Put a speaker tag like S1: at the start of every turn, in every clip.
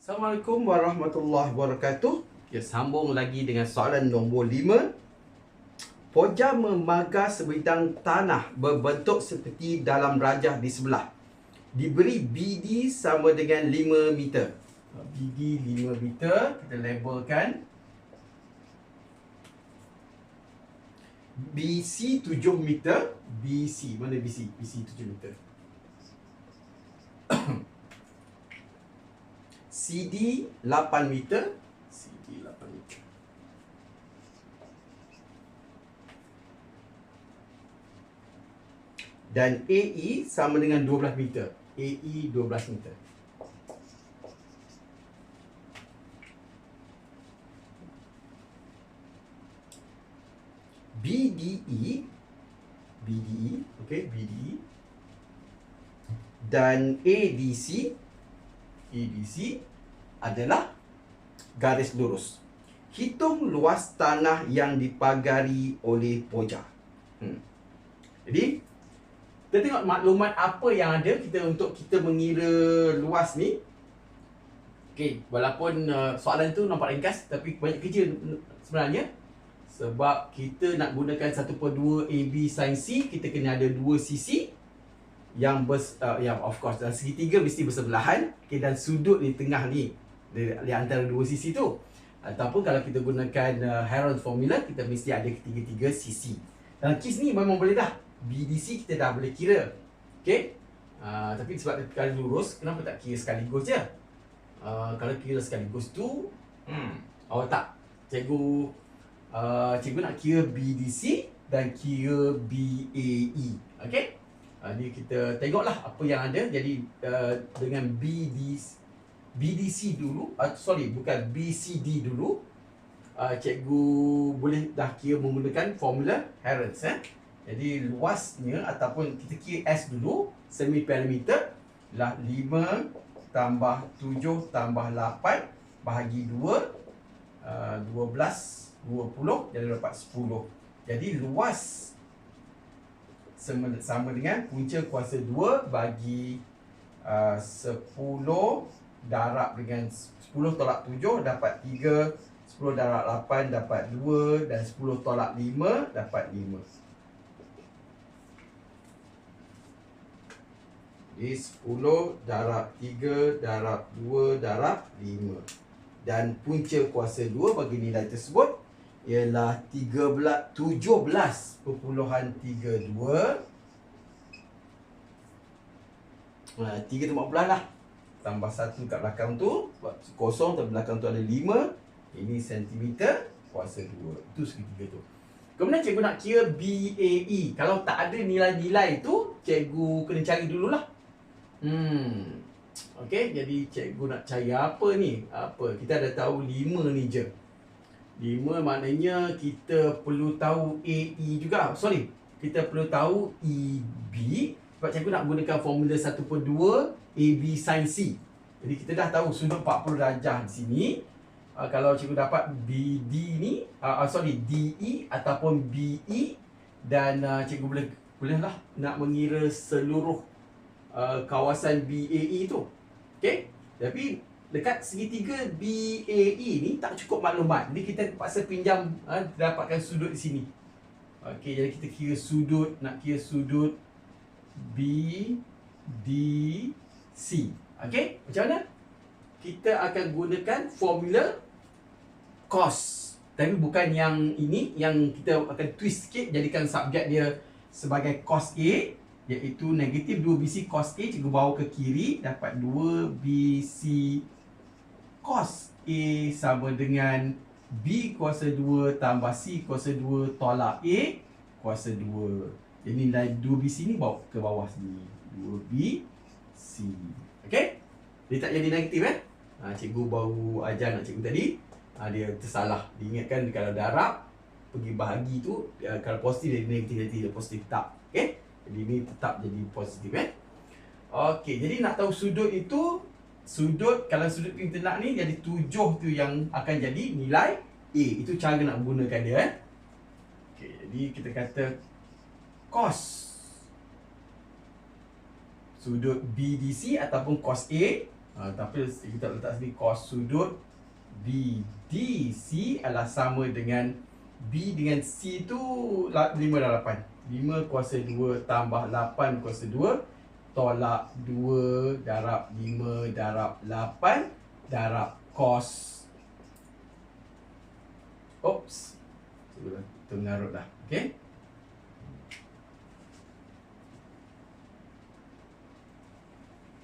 S1: Assalamualaikum warahmatullahi wabarakatuh. Ya, sambung lagi dengan soalan nombor 5. Poja memagar sebidang tanah berbentuk seperti dalam rajah di sebelah. Diberi BD sama dengan 5 meter. BD 5 meter, kita labelkan. BC 7 meter. BC, mana BC? BC 7 meter. CD 8 meter. CD 8 meter. Dan AE sama dengan 12 meter. AE 12 meter. BDE BDE okay BDE dan ADC ADC adalah garis lurus. Hitung luas tanah yang dipagari oleh poja. Hmm. Jadi, kita tengok maklumat apa yang ada kita untuk kita mengira luas ni. Okey, walaupun uh, soalan tu nampak ringkas tapi banyak kerja sebenarnya. Sebab kita nak gunakan 1/2 AB sin C, kita kena ada 2 sisi yang bers, uh, yang of course dan segitiga mesti bersebelahan okay, dan sudut di tengah ni di, di antara dua sisi tu. Ataupun kalau kita gunakan uh, Heron formula kita mesti ada ketiga-tiga sisi. Dalam kes ni memang boleh dah. BDC kita dah boleh kira. Okey? Uh, tapi sebab dia lurus kenapa tak kira sekaligus je? Uh, kalau kira sekaligus tu hmm. awak tak. Cikgu uh, cikgu nak kira BDC dan kira BAE okey? Uh, ni kita tengoklah apa yang ada. Jadi uh, dengan BD, BDC dulu, uh, sorry bukan BCD dulu. Uh, cikgu boleh dah kira menggunakan formula Harrods. Eh? Jadi luasnya ataupun kita kira S dulu, semi perimeter lah 5 tambah 7 tambah 8 bahagi 2 uh, 12 20 jadi dapat 10. Jadi luas sama, dengan punca kuasa 2 bagi uh, 10 darab dengan 10 tolak 7 dapat 3 10 darab 8 dapat 2 dan 10 tolak 5 dapat 5 Jadi 10 darab 3 darab 2 darab 5 Dan punca kuasa 2 bagi nilai tersebut ialah 13 17.32 Ha, 3 tu 14 lah Tambah 1 kat belakang tu Sebab kosong tapi belakang tu ada 5 Ini sentimeter Kuasa 2 Itu segitiga tu. Kemudian cikgu nak kira BAE Kalau tak ada nilai-nilai tu Cikgu kena cari dululah. Hmm. Okay, jadi cikgu nak cari apa ni? Apa? Kita dah tahu 5 ni je. 5 maknanya kita perlu tahu AE juga. Sorry, kita perlu tahu EB sebab cikgu nak gunakan formula 1 per 2 AB sin C. Jadi kita dah tahu sudut 40 darjah di sini. Uh, kalau cikgu dapat BD ni, uh, uh, sorry, DE ataupun BE dan uh, cikgu boleh bolehlah nak mengira seluruh uh, kawasan BAE tu. Okey? Tapi dekat segitiga BAE ni tak cukup maklumat. Jadi kita paksa pinjam ha, dapatkan sudut di sini. Okey, jadi kita kira sudut, nak kira sudut BDC. Okey, macam mana? Kita akan gunakan formula cos. Tapi bukan yang ini, yang kita akan twist sikit jadikan subjek dia sebagai cos A iaitu negatif 2BC cos A cikgu bawa ke kiri dapat 2BC cos A sama dengan B kuasa 2 tambah C kuasa 2 tolak A kuasa 2. Jadi nilai 2BC ni bawa ke bawah sini. 2BC. Okey? Dia tak jadi negatif eh? Ha, cikgu baru ajar nak cikgu tadi. Ha, dia tersalah. Diingatkan kalau darab pergi bahagi tu ya, kalau positif jadi negatif jadi dia positif tak. Okey? Jadi ni tetap jadi positif eh. Okey, jadi nak tahu sudut itu sudut kalau sudut kita nak ni jadi tujuh tu yang akan jadi nilai A. Itu cara nak menggunakan dia eh. Okey, jadi kita kata cos sudut BDC ataupun cos A. Uh, Tapi kita letak sini Kos sudut BDC adalah sama dengan B dengan C tu 5 dan 8 5 kuasa 2 tambah 8 kuasa 2 Tolak 2 darab 5 darab 8 Darab kos. Oops. Kita mengarut dah. Okay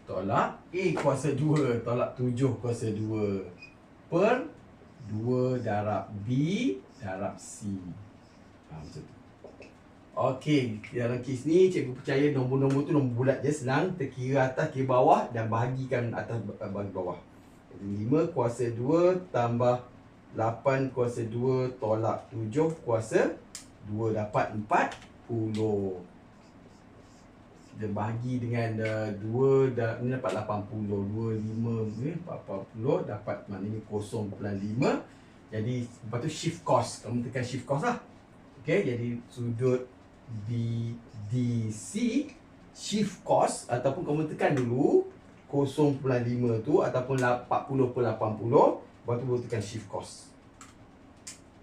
S1: Tolak A kuasa 2 Tolak 7 kuasa 2 Per 2 darab B Darab C. Ha, Macam tu? Okey, dalam kes ni cikgu percaya nombor-nombor tu nombor bulat je senang Terkira atas, kira bawah dan bahagikan atas bagi bawah Jadi 5 kuasa 2 tambah 8 kuasa 2 tolak 7 kuasa 2 dapat 40 dia bahagi dengan uh, 2 dah ni dapat 80 2 5 ni 40 dapat maknanya 0.5 jadi lepas tu shift cost kamu tekan shift cost lah. Okey jadi sudut BDC shift cost ataupun kamu tekan dulu 0.5 tu ataupun 40 per 80 lepas tu baru tekan shift cost.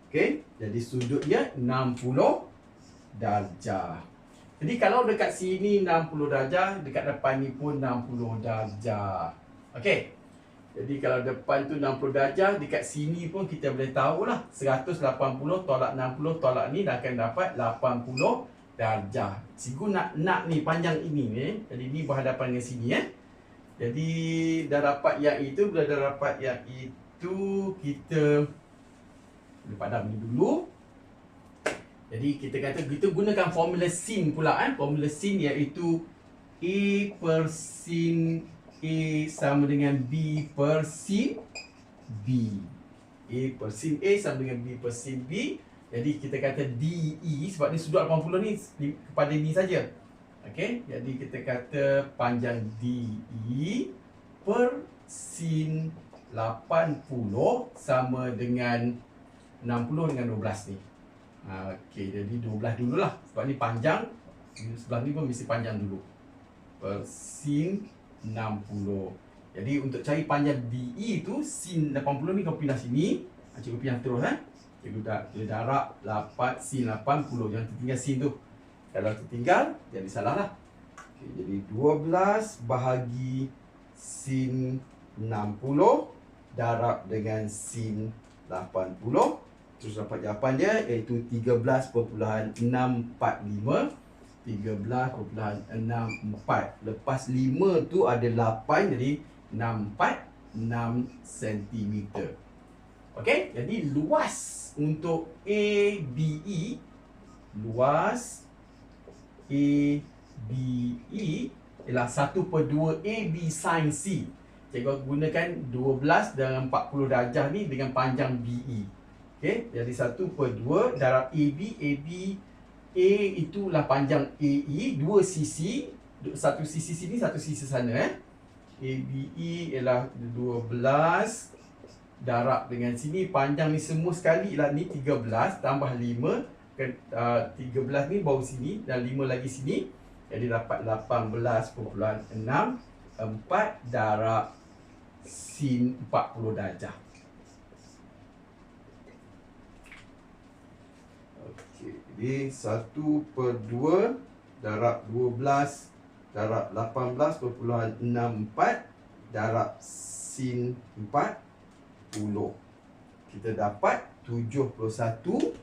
S1: Okey jadi sudutnya 60 darjah jadi kalau dekat sini 60 darjah, dekat depan ni pun 60 darjah. Okey. Jadi kalau depan tu 60 darjah, dekat sini pun kita boleh tahu lah. 180 tolak 60 tolak ni dah akan dapat 80 darjah. Cikgu nak nak ni panjang ini ni. Jadi ni berhadapan dengan sini eh. Jadi dah dapat yang itu, bila dah dapat yang itu, kita boleh padam ni dulu. Jadi kita kata kita gunakan formula sin pula kan. Formula sin iaitu A per sin A sama dengan B per sin B. A per sin A sama dengan B per sin B. Jadi kita kata DE sebab ni sudut 80 ni kepada ni saja. Okey, jadi kita kata panjang DE per sin 80 sama dengan 60 dengan 12 ni. Okey, jadi 12 dululah. Sebab ni panjang. Sebelah ni pun mesti panjang dulu. Per sin 60. Jadi untuk cari panjang DE tu, sin 80 ni kau pindah sini. Ha, cikgu pindah terus eh. Cikgu dah dia darab 8 sin 80. Jangan tertinggal sin tu. Kalau tertinggal, jadi salah lah. Okay, jadi 12 bahagi sin 60 darab dengan sin 80 terus dapat jawapan dia iaitu 13.645 13.64 lepas 5 tu ada 8 jadi 646 cm Okey, jadi luas untuk ABE luas ABE ialah 1 per 2 AB sin C. Cikgu gunakan 12 dengan 40 darjah ni dengan panjang BE. Okey, jadi 1 per 2 darab AB, AB A itulah panjang AE, 2 cc, satu sisi sini, satu sisi sana eh. ABE ialah 12 darab dengan sini panjang ni semua sekali ialah ni 13 tambah 5 kan uh, 13 ni baru sini dan 5 lagi sini jadi dapat 18.6 4 darab sin 40 darjah Jadi 1 per 2 darab 12 darab 18.64 darab sin 40. Kita dapat 71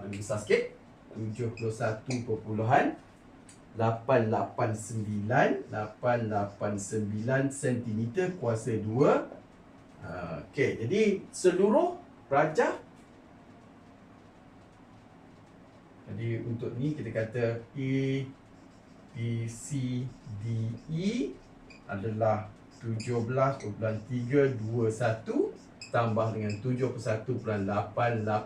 S1: Ini besar sikit 71.889 889 cm kuasa 2 Okey, jadi seluruh rajah Jadi untuk ni kita kata A B C D E adalah 17.321 tambah dengan 71.889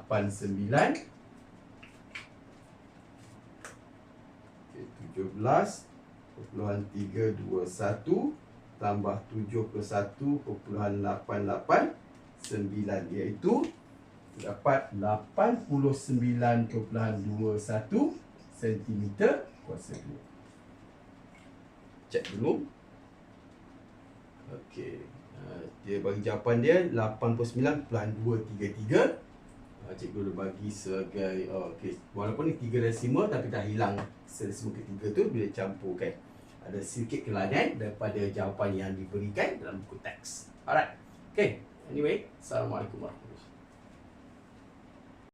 S1: 17.321 tambah 71.889 iaitu dapat 89.21 cm kuasa 2. Cek dulu. Okey. Uh, dia bagi jawapan dia 89 pelan 233. Uh, cikgu dah bagi sebagai oh, okey. Walaupun ni tiga desimal tapi dah hilang desimal ketiga tu bila campurkan. Ada sedikit kelainan daripada jawapan yang diberikan dalam buku teks. Alright. Okay. Anyway, Assalamualaikum warahmatullahi